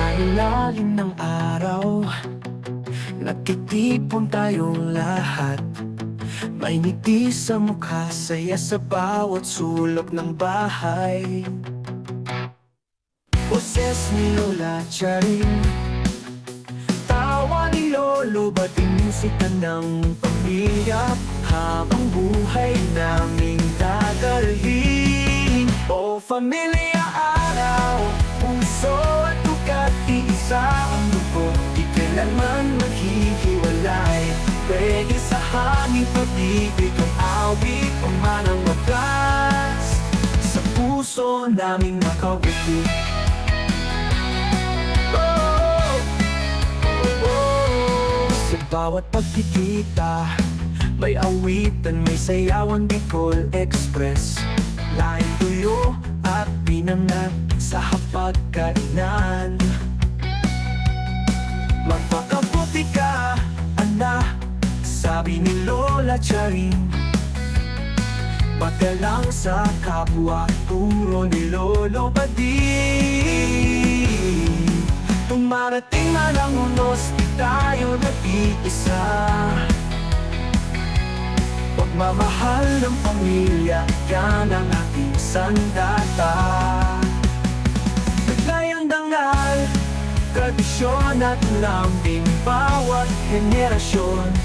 ilalim ng araw. Nagtitipon tayong lahat. May ngiti sa mukha, saya sa bawat sulok ng bahay. Boses ni Lola Charing. Tawa ni Lolo, bating musika ng pamilya. Habang buhay naming dadalhin. O pamilya araw, puso at ang dugo, di kailanman maghihiwalay. Pwede sa hangin pag-ibig ang awit o manang wagas. Sa puso naming nakawiti. Oh, oh, oh. Sa bawat pagkikita May awitan, may sayawan Bicol Express. Lain tuyo at pinangat sa hapagkainan Charing Pagka lang sa kapwa Turo ni Lolo Badi Tumarating na ng unos Di tayo nag-iisa. Pagmamahal ng pamilya Yan ang ating sandata Naglayang dangal Tradisyon at lambing Bawat henerasyon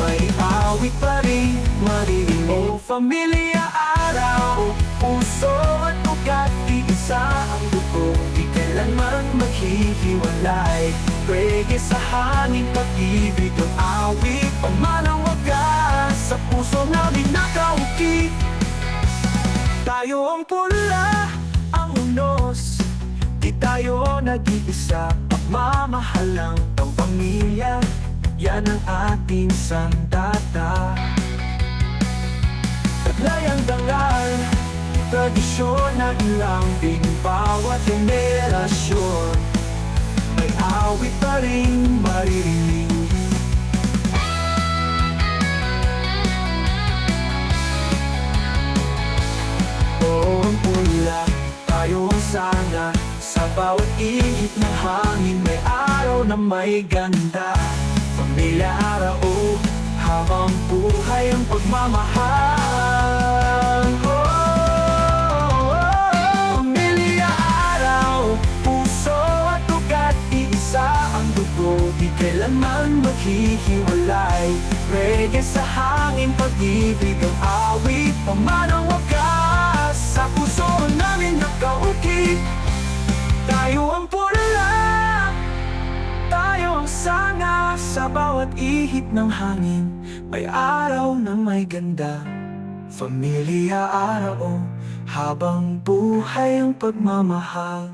May awit pa rin. Maririnig O pamilya araw Puso at ugat Iisa ang dugo Di kailanman maghihiwalay. Reggae sa hangin Pag-ibig ang awit. Pamanang wagas Sa puso namin nakaukit Tayo ang pula Ang unos. Di tayo nag-iisa Pagmamahal lang ang pamilya Yan ang ating sandata. Taglayang dangal Tradisyon at lambing Bawat henerasyon. May awit pa rin maririnig. Oo, ang pula Tayo ang sana Sa bawat ihip ng hangin May araw na may ganda Araw Habang buhay ang pagmamahal. Oh, Pamilya araw Puso at ugat Iisa ang dugo. Di kailanman maghihiwalay. Reggae sa hangin Pag-ibig ang awit Pamanang Sa bawat ihip ng hangin May araw na may ganda. Familia araw Habang buhay ang pagmamahal